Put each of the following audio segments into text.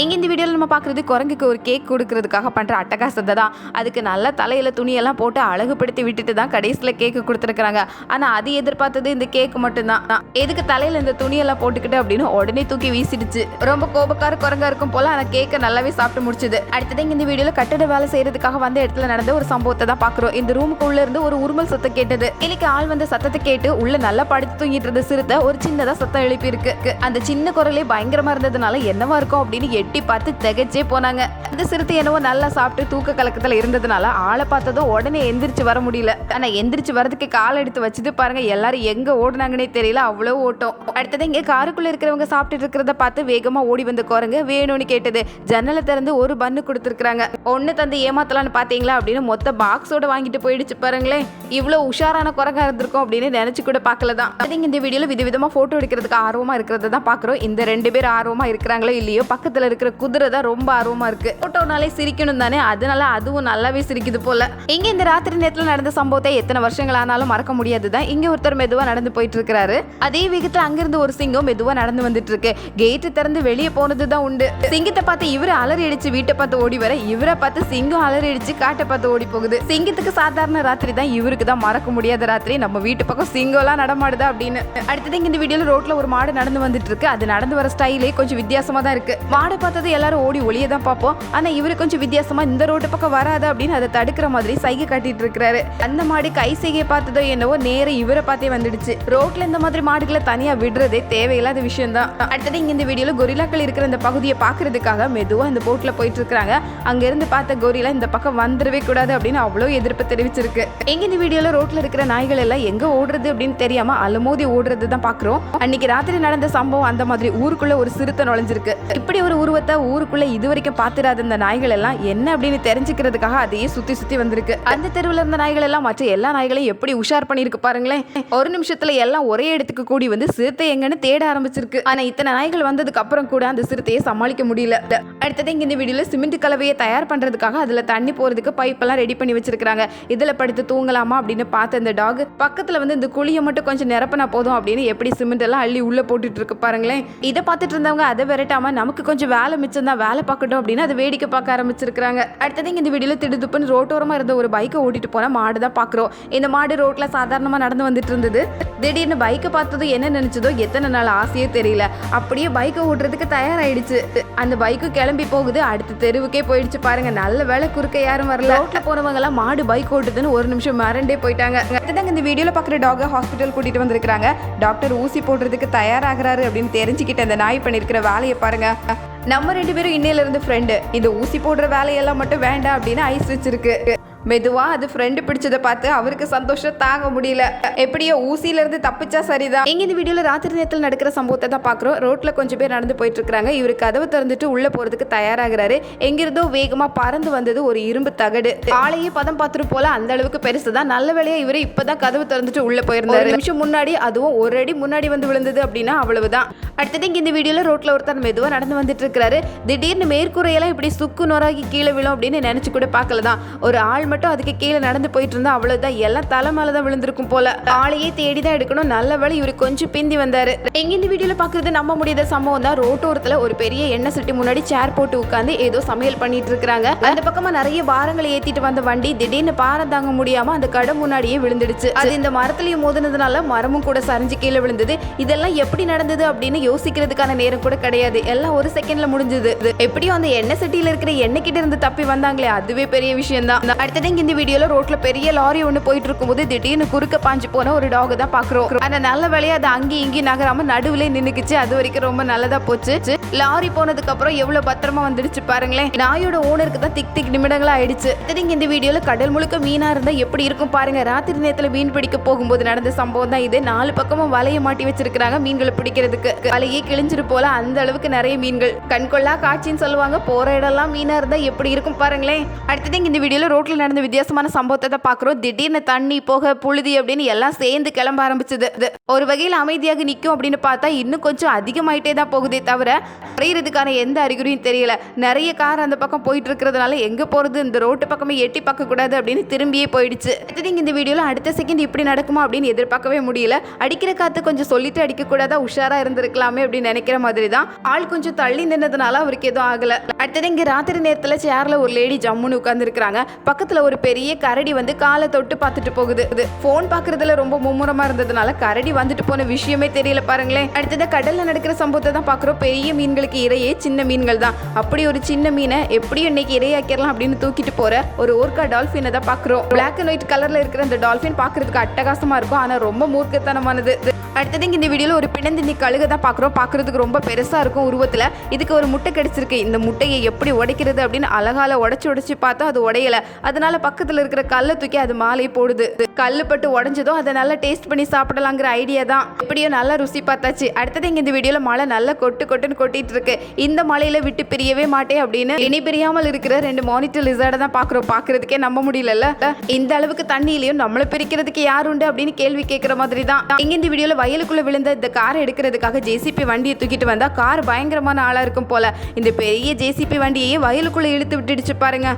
இங்கே இந்த வீடியோவில் நம்ம பார்க்குறது குரங்குக்கு ஒரு கேக் கொடுக்கறதுக்காக பண்ணுற அட்டகாசத்தை தான். அதுக்கு நல்ல தலையில் துணியெல்லாம் போட்டு அழகுபடுத்தி விட்டுட்டு தான் கடைசியில் கேக்கு கொடுத்துருக்குறாங்க. ஆனால் அது எதிர்பார்த்தது இந்த கேக் மட்டும்தான். எதுக்கு தலையில் இந்த துணியெல்லாம் போட்டுக்கிட்டு அப்படின்னு உடனே தூக்கி வீசிடுச்சு. ரொம்ப கோபக்கார குரங்கா இருக்கும் போல் ஆனால் கேக்கை நல்லாவே சாப்பிட்டு முடிச்சுது. அடுத்தது இந்த வீடியோவில் கட்டட வேலை செய்யறதுக்காக வந்த இடத்துல நடந்த ஒரு சம்பவத்தை தான் பார்க்குறோம் இந்த ரூமுக்கு இருந்து ஒரு உருமல் சத்தம் கேட்டது. இன்னைக்கு ஆள் வந்த சத்தத்தை கேட்டு உள்ள நல்லா படுத்து தூங்கிட்டு இருந்த சிறுத்தை ஒரு சின்னதாக சத்தம் எழுப்பியிருக்கு. அந்த சின்ன குரலே பயங்கரமாக இருந்ததுனால என்னவா இருக்கும் அப்படின்னு எட்டி பார்த்து திகைச்சே போனாங்க. அந்த சிறுத்தை என்னவோ நல்லா சாப்பிட்டு தூக்க கலக்கத்தில் இருந்ததுனால ஆளை பார்த்ததும் உடனே எந்திரிச்சு வர முடியல. ஆனா எந்திரிச்சு வரதுக்கு கால் எடுத்து வச்சுட்டு பாருங்க எல்லாரும் எங்கே ஓடுனாங்கன்னே தெரியல அவ்வளோ ஓட்டம். அடுத்தது இங்கே காருக்குள்ளே இருக்கிறவங்க சாப்பிட்டுட்டு இருக்கிறத பார்த்து வேகமாக ஓடி வந்த குரங்கு வேணும்னு கேட்டது. ஜன்னலை திறந்து ஒரு பன்னு கொடுத்துருக்குறாங்க. ஒன்னு தந்து ஏமாத்தலாம்னு பார்த்தீங்களா அப்படின்னு மொத்த பாக்ஸோட வாங்கிட்டு போயிடுச்சு பாருங்களேன். இவ்வளோ உஷாரான குரங்கா இருந்திருக்கும் அப்படின்னு நினச்சி கூட பார்க்கல தான் அதுங்க இந்த வீடியோவில் விதவிதமாக ஃபோட்டோ எடுக்கிறதுக்கு ஆர்வமாக இருக்கிறத தான் பாக்குறோம் இந்த ரெண்டு பேர் ஆர்வமாக இருக்கிறாங்களோ இல்லையோ பக்கத்துல இருக்கிற குதிரை தான் ரொம்ப ஆர்வமா இருக்கு. போட்டோனாலே சிரிக்கணும் தானே? அதனால அதுவும் நல்லாவே சிரிக்குது போல. இங்க இந்த ராத்திரி நேரத்துல நடந்த சம்பவத்தை எத்தனை வருஷங்கள் ஆனாலும் மறக்க முடியாது தான் இங்க ஒருத்தர் மெதுவா நடந்து போயிட்டு இருக்கிறாரு அதே வேகத்துல அங்கிருந்து ஒரு சிங்கம் மெதுவா நடந்து வந்துட்டு இருக்கு கேட்டு திறந்து வெளியே போனது தான் உண்டு. சிங்கத்தை பார்த்து இவரு அலறி அடிச்சு வீட்டை பார்த்து ஓடி வர இவரை பார்த்து சிங்கம் அலறி அடிச்சு காட்டை பார்த்து ஓடி போகுது. சிங்கத்துக்கு சாதாரண ராத்திரி தான் இவருக்கு தான் மறக்க முடியாத ராத்திரி. நம்ம வீட்டு பக்கம் சிங்கம்லாம் நடமாடுதா அப்படின்னு. அடுத்தது இங்க இந்த வீடியோல ரோட்ல ஒரு மாடு நடந்து வந்துட்டு இருக்கு அது நடந்து வர ஸ்டைலே கொஞ்சம் வித்தியாசமா தான் இருக்கு. மாடை பார்த்தது எல்லாரும் ஓடி ஒளிய தான் பார்ப்போம். ஆனால் இவர் கொஞ்சம் வித்தியாசமா இந்த ரோட்டு பக்கம் வராது அப்படின்னு அதை தடுக்கிற மாதிரி சைகை காட்டிட்டு இருக்கிறாரு. அந்த மாடு கை சைகை பார்த்ததோ என்னவோ நேர இவரை பார்த்தே வந்துடுச்சு. ரோட்ல இந்த மாதிரி மாடுகளை தனியா விடுறதே தேவையில்லாத விஷயம் தான் அடுத்தது இங்கே இந்த வீடியோவில் கொரில்லாக்கள் இருக்கிற இந்த பகுதியை பாக்குறதுக்காக மெதுவாக இந்த போட்ல போயிட்டு இருக்காங்க அங்க இருந்து பார்த்த கொரிலா இந்த பக்கம் வந்துடவே கூடாது அப்படின்னு அவ்வளோ எதிர்ப்பு தெரிவிச்சிருக்கு. எங்க இந்த வீடியோல ரோட்ல இருக்கிற நாய்கள் எல்லாம் எங்க ஓடுறது அப்படின்னு தெரியாம அலமோதி ஓடுறது தான் பாக்குறோம் அன்னைக்கு ராத்திரி நடந்த சம்பவம் அந்த மாதிரி ஊருக்குள்ள ஒரு சிறுத்தை நுழைஞ்சிருக்கு. இப்படி ஒரு உருவத்தை ஊருக்குள்ள இது வரைக்கும் பாத்துறாத இந்த நாய்கள் எல்லாம் என்ன அப்படின்னு தெரிஞ்சுக்கிறதுக்காக அதையே சுத்தி சுத்தி வந்திருக்கு. அந்த தெருவுல இருந்த நாய்கள் எல்லாம் மற்ற எல்லா நாய்களையும் எப்படி உஷார் பண்ணிருக்கு பாருங்களேன். ஒரு நிமிஷத்துல எல்லாம் ஒரே இடத்துக்கு கூடி வந்து சிறுத்தை எங்கன்னு தேட ஆரம்பிச்சிருக்கு. ஆனா இத்தனை நாய்கள் வந்ததுக்கு அப்புறம் கூட அந்த சிறுத்தையை சமாளிக்க முடியல. அடுத்தது இங்க இந்த வீடியோல சிமெண்ட் கலவையை தயார் பண்றதுக்காக அதுல தண்ணி போறதுக்கு பைப் எல்லாம் ரெடி பண்ணி வச்சிருக்காங்க இதுல படுத்து தூங்கலாமா அப்படின்னு பார்த்த இந்த டாக் பக்கத்துல வந்து இந்த குழியை மட்டும் கொஞ்சம் நிரப்பினா போதும் அப்படின்னு எப்படி சிமெண்ட் எல்லாம் அள்ளி உள்ள போட்டுட்டு இருக்கு பாருங்களேன். இதை பார்த்துட்டு இருந்தவங்க அதை விரட்டாம நமக்கு கொஞ்சம் வேலை மிச்சம் தான் வேலை பார்க்கட்டும் அப்படின்னு அதை வேடிக்கை பார்க்க ஆரம்பிச்சிருக்கிறாங்க. அடுத்தது இங்கே இந்த வீடியோவில் திடுதுப்புன்னு ரோட்டோரமாக இருந்த ஒரு பைக்கை ஓட்டிட்டு போனால் மாடு தான் பார்க்குறோம். இந்த மாடு ரோட்டில் சாதாரணமாக நடந்து வந்துட்டு இருந்தது திடீர்னு பைக்கை பார்த்ததும் என்ன நினச்சதோ எத்தனை நாள் ஆசையே தெரியல. அப்படியே பைக்கை ஓட்டுறதுக்கு தயாராயிடுச்சு. அந்த பைக்கு கிளம்பி போகுது. அடுத்த தெருவுக்கே போயிடுச்சு பாருங்க. நல்ல வேலை குறுக்க யாரும் வரல. ரோட்டில் போனவங்கலாம் மாடு பைக் ஓட்டுதுன்னு ஒரு நிமிஷம் மறண்டே போயிட்டாங்க. அடுத்ததாங்க இந்த வீடியோவில் பார்க்குற டாகை ஹாஸ்பிட்டல் கூட்டிட்டு வந்திருக்காங்க டாக்டர் ஊசி போடுறதுக்கு தயாராகிறாரு அப்படின்னு தெரிஞ்சுக்கிட்ட அந்த நாய் பண்ணியிருக்கிற வேலையை பாருங்க. நம்ம ரெண்டு பேரும் இன்னையில இருந்து ஃப்ரெண்டு இந்த ஊசி போடுற வேலையெல்லாம் மட்டும் வேண்டாம் அப்படின்னு ஐஸ் வச்சிருக்கு. மெதுவா அது ஃப்ரெண்டு பிடிச்சதை பார்த்து அவருக்கு சந்தோஷம் தாங்க முடியல. எப்படியோ ஊசியில இருந்து தப்பிச்சா சரிதான். எங்க இந்த வீடியோல ராத்திரி நேரத்தில் நடக்கிற சம்பவத்தை தான் பாக்குறோம். ரோட்ல கொஞ்சம் பேர் நடந்து போயிட்டு இருக்காங்க இவரு கதவு திறந்துட்டு உள்ள போறதுக்கு தயாராகிறாரு. எங்கிருந்தோ வேகமா பறந்து வந்தது ஒரு இரும்பு தகடு. ஆளையே பதம் பார்த்துட்டு போல அந்த அளவுக்கு பெருசு தான் நல்ல வேலையா இவரு இப்பதான் கதவு திறந்துட்டு உள்ள போயிருந்தாரு. நிமிஷம் முன்னாடி அதுவும் ஒரு அடி முன்னாடி வந்து விழுந்தது அப்படின்னா அவ்வளவுதான். அடுத்தது இங்க இந்த வீடியோல ரோட்ல ஒருத்தர் மெதுவா நடந்து வந்துட்டு இருக்காரு திடீர்னு மேற்கூரையெல்லாம் இப்படி சுக்கு நொறாகி கீழே விழும் அப்படின்னு நினைச்சு கூட பார்க்கல தான் ஒரு ஆள் மட்டும் அதுக்கு கீழே நடந்து போயிட்டு இருந்தா அவ்வளவுதான். எல்லாம் தலை மேல தான் விழுந்திருக்கும் போல. ஆளையே தேடி தான் எடுக்கணும். நல்ல வேலை இவரு கொஞ்சம் பிந்தி வந்தாரு. எங்க இந்த வீடியோல பாக்குறது நம்ப முடியாத சம்பவம் தான். ரோட்டோரத்துல ஒரு பெரிய எண்ணெய் சட்டி முன்னாடி சேர் போட்டு உட்காந்து ஏதோ சமையல் பண்ணிட்டு இருக்காங்க அந்த பக்கமா நிறைய பாரங்களை ஏத்திட்டு வந்த வண்டி திடீர்னு பாரம் தாங்க முடியாம அந்த கடை முன்னாடியே விழுந்துடுச்சு. அது இந்த மரத்துலயும் மோதினதுனால மரமும் கூட சரிஞ்சு கீழே விழுந்தது. இதெல்லாம் எப்படி நடந்தது அப்படின்னு யோசிக்கிறதுக்கான நேரம் கூட கிடையாது. எல்லாம் ஒரு செகண்ட்ல முடிஞ்சது. எப்படியும் அந்த எண்ணெய் சட்டியில இருக்கிற எண்ணெய் கிட்ட இருந்து தப்பி வந்தாங்களே அதுவே பெரிய விஷயம் தான் அடுத்தது இங்க இந்த வீடியோல ரோட்ல பெரிய லாரி ஒண்ணு போயிட்டு இருக்கும்போது திடீர்னு குறுக்க பாஞ்சு போன ஒரு டாக் தான் பாக்குறோம் ஆனா நல்ல வேலையா அது அங்கேயும் இங்கேயும் நகராம நடுவுல நின்னுக்குச்சு. அது வரைக்கும் ரொம்ப நல்லதா போச்சு. லாரி போனதுக்கு அப்புறம் எவ்வளவு பத்திரமா வந்துடுச்சு பாருங்களேன். நாயோட ஓனருக்கு தான் திக் திக் நிமிடங்களா ஆயிடுச்சு. அடுத்தது இந்த வீடியோல கடல் முழுக்க மீனா இருந்தா எப்படி இருக்கும் பாருங்க. ராத்திரி நேரத்துல மீன் பிடிக்க போகும்போது நடந்த சம்பவம் தான் இது. நாலு பக்கமும் வலைய மாட்டி வச்சிருக்காங்க மீன்களை பிடிக்கிறதுக்கு. வலையே கிழிஞ்சிரு போல அந்த அளவுக்கு நிறைய மீன்கள். கண்கொள்ளா காட்சின்னு சொல்லுவாங்க. போற இடம்லாம் மீனா இருந்தா எப்படி இருக்கும் பாருங்களேன். அடுத்தது இந்த வீடியோல ரோட்ல நடந்த வித்தியாசமான சம்பவத்தை தான் பாக்குறோம் திடீர்னு தண்ணி போக புழுதி அப்படின்னு எல்லாம் சேர்ந்து கிளம்ப ஆரம்பிச்சது. ஒரு வகையில் அமைதியாக நிற்கும் அப்படின்னு பார்த்தா இன்னும் கொஞ்சம் அதிகமாயிட்டே தான் போகுதே தவிர குறையிறதுக்கான எந்த அறிகுறியும் தெரியல. நிறைய கார் அந்த பக்கம் போயிட்டு இருக்கிறதுனால எங்க போறது இந்த ரோட்டு பக்கமே எட்டி பார்க்க கூடாது அப்படின்னு திரும்பியே போயிடுச்சு. அடுத்தது இந்த வீடியோல அடுத்த செகண்ட் இப்படி நடக்குமா அப்படின்னு எதிர்பார்க்கவே முடியல. அடிக்கிற காத்து கொஞ்சம் சொல்லிட்டு அடிக்க கூடாதா உஷாரா இருந்திருக்கலாமே அப்படின்னு நினைக்கிற மாதிரி தான். ஆள் கொஞ்சம் தள்ளி நின்னதுனால அவருக்கு எதுவும் ஆகல. அடுத்தது இங்க ராத்திரி நேரத்துல சேர்ல ஒரு லேடி ஜம்முன்னு உட்கார்ந்து இருக்கிறாங்க ஒரு பெரிய கரடி வந்து காலை தொட்டு பார்த்துட்டு போகுது. இது ஃபோன் பார்க்கறதுல ரொம்ப மும்முரமா இருந்ததுனால கரடி வந்துட்டு போன விஷயமே தெரியல பாருங்களேன். அடுத்தது கடல்ல நடக்கிற சம்பவத்தை தான் பார்க்குறோம். பெரிய மீன்களுக்கு இரையே சின்ன மீன்கள் தான். அப்படி ஒரு சின்ன மீனை எப்படியும் இன்னைக்கு இரையாக்கிடலாம் அப்படின்னு தூக்கிட்டு போற ஒரு ஓர்கா டால்ஃபினை தான் பார்க்குறோம். பிளாக் அண்ட் ஒயிட் கலர்ல இருக்கிற அந்த டால்ஃபின் பார்க்கறதுக்கு அட்டகாசமா இருக்கும். ஆனால் ரொம்ப மூர்க்கத்தனமானது. அடுத்தது இங்கே இந்த வீடியோவில் ஒரு பிணந்தினி கழுகை தான் பார்க்குறோம் பார்க்குறதுக்கு ரொம்ப பெருசாக இருக்கும் உருவத்தில். இதுக்கு ஒரு முட்டை கிடைச்சிருக்கு. இந்த முட்டையை எப்படி உடைக்கிறது அப்படின்னு அழகால உடச்சி உடச்சி பார்த்தா அது உடையலை. அதனால பக்கத்தில் இருக்கிற கல்லை தூக்கி அது மாலை போடுது. கல் பட்டு உடஞ்சதும் அதை நல்லா டேஸ்ட் பண்ணி சாப்பிடலாங்கிற ஐடியா தான். எப்படியோ நல்லா ருசி பார்த்தாச்சு. அடுத்தது இங்கே இந்த வீடியோவில் மழை நல்லா கொட்டு கொட்டுன்னு கொட்டிட்டு இருக்கு. இந்த மலையில விட்டு பிரியவே மாட்டேன் அப்படின்னு இனி பிரியாமல் இருக்கிற ரெண்டு மானிட்டர் லிசார்டை தான் பார்க்குறோம் பார்க்குறதுக்கே நம்ப முடியலல்ல. இந்த அளவுக்கு தண்ணியிலையும் நம்மளை பிரிக்கிறதுக்கு யார் உண்டு அப்படின்னு கேள்வி கேட்குற மாதிரி தான். இங்கே இந்த வீடியோவில் வயலுக்குள்ள விழுந்த இந்த காரை எடுக்கிறதுக்காக ஜேசிபி வண்டியை தூக்கிட்டு வந்தா கார் பயங்கரமான ஆளா இருக்கும் போல. இந்த பெரிய ஜேசிபி வண்டியை வயலுக்குள்ள இழுத்து விட்டுடுச்சு பாருங்க.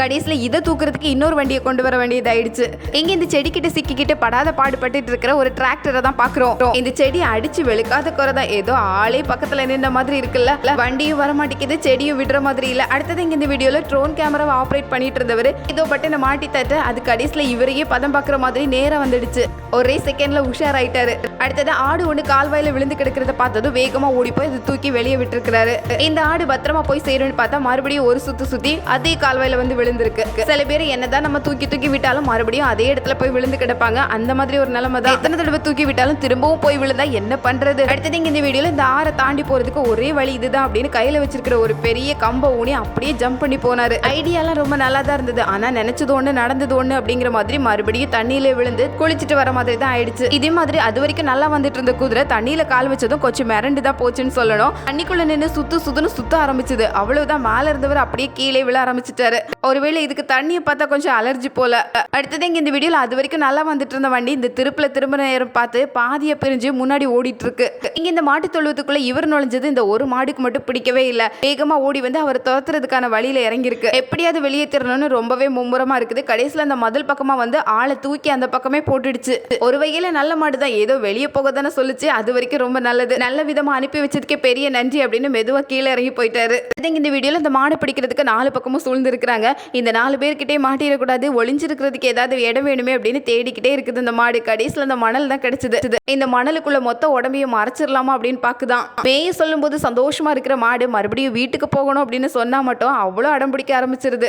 கடைசியில இதை தூக்குறதுக்கு இன்னொரு வண்டியை கொண்டு வர வேண்டியதாயிடுச்சு. இங்க இந்த செடிக்கிட்ட சிக்கிக்கிட்டு படாத பாடுபட்டு இருக்கிற ஒரு டிராக்டரை தான் பாக்குறோம். இந்த செடி அடிச்சு வெளுக்காத குறைதான் ஏதோ ஆளே பக்கத்துல நின்ற மாதிரி இருக்குல்ல. வண்டியும் வர மாட்டேங்குது செடியும் விடுற மாதிரி இல்ல. அடுத்தது இங்க இந்த வீடியோல ட்ரோன் கேமராவை ஆப்ரேட் பண்ணிட்டு இருந்தவர் இதோ பட்டனை மாட்டி தட்டு அது கடைசியில இவரையே பதம் பார்க்குற மாதிரி நேரம் வந்துடுச்சு. ஒரே செகண்ட்ல உஷாராயிட்டாரு. அடுத்தது ஆடு ஒன்று கால்வாயில் விழுந்து கிடக்கிறத பார்த்ததும் வேகமாக ஓடி போய் அதை தூக்கி வெளியே விட்டுருக்கிறாரு. இந்த ஆடு பத்திரமா போய் சேரும்னு பார்த்தா மறுபடியும் ஒரு சுத்து சுத்தி அதே கால்வாயில் வந்து விழுந்திருக்கு. சில பேர் என்னதான் நம்ம தூக்கி தூக்கி விட்டாலும் மறுபடியும் அதே இடத்துல போய் விழுந்து கிடப்பாங்க. அந்த மாதிரி ஒரு நிலைமை தான். எத்தனை தடவை தூக்கி விட்டாலும் திரும்பவும் போய் விழுந்தா என்ன பண்றது? அடுத்தது இங்க இந்த வீடியோல இந்த ஆறை தாண்டி போறதுக்கு ஒரே வழி இதுதான் அப்படின்னு கையில வச்சிருக்கிற ஒரு பெரிய கம்ப ஊனி அப்படியே ஜம்ப் பண்ணி போனாரு. ஐடியாலாம் ரொம்ப நல்லா தான் இருந்தது. ஆனா நினைச்சது ஒண்ணு நடந்தது ஒண்ணு அப்படிங்கிற மாதிரி மறுபடியும் தண்ணியில விழுந்து குளிச்சிட்டு வர மாதிரி தான் ஆயிடுச்சு. இதே மாதிரி அது வரைக்கும் நல்லா வந்துட்டு இருந்த குதிரை தண்ணியில கால் வச்சதும் கொஞ்சம் மிரண்டு தான் போச்சுன்னு சொல்லணும். தண்ணிக்குள்ள நின்று சுத்து சுத்துன்னு சுத்த ஆரம்பிச்சது. அவ்வளவுதான் மேல இருந்தவர் அப்படியே கீழே விழ ஆரம்பிச்சிட்டாரு. ஒருவேளை இதுக்கு தண்ணியை பார்த்தா கொஞ்சம் அலர்ஜி போல. அடுத்தது இங்க இந்த வீடியோல அது வரைக்கும் நல்லா வந்துட்டு இருந்த வண்டி இந்த திருப்பில் திரும்ப நேரம் பார்த்து பாதியை பிரிஞ்சு முன்னாடி ஓடிட்டு இருக்கு இங்க இந்த மாட்டு தொழுவத்துக்குள்ள இவர் நுழைஞ்சது இந்த ஒரு மாடுக்கு மட்டும் பிடிக்கவே இல்லை. வேகமா ஓடி வந்து அவர் துரத்துறதுக்கான வழியில இறங்கியிருக்கு. எப்படியாவது வெளியே திறனோன்னு ரொம்பவே மும்முரமா இருக்குது. கடைசியில் அந்த மதில் பக்கமா வந்து ஆளை தூக்கி அந்த பக்கமே போட்டுடுச்சு. ஒரு வகையில நல்ல மாடு தான் ஏதோ வெளியே போக தானே சொல்லுச்சு. அது வரைக்கும் ரொம்ப நல்லது. நல்ல விதமா அனுப்பி வச்சதுக்கே பெரிய நன்றி அப்படின்னு மெதுவா கீழே இறங்கி போயிட்டாரு. இந்த வீடியோல இந்த மாடு பிடிக்கிறதுக்கு நாலு பக்கமும் சூழ்ந்து இருக்கிறாங்க இந்த நாலு பேர்கிட்டே மாட்டிடக்கூடாது. ஒளிஞ்சிருக்கிறதுக்கு ஏதாவது இடம் வேணுமே அப்படின்னு தேடிக்கிட்டே இருக்குது இந்த மாடு. கடைசியில் அந்த மணல் தான் கிடைச்சது. இந்த மணலுக்குள்ள மொத்த உடம்பையும் மறைச்சிடலாமா அப்படின்னு பாக்குதான். மேய சொல்லும்போது சந்தோஷமா இருக்கிற மாடு மறுபடியும் வீட்டுக்கு போகணும் அப்படின்னு சொன்னா மட்டும் அவ்வளோ அடம் பிடிக்க ஆரம்பிச்சிருது.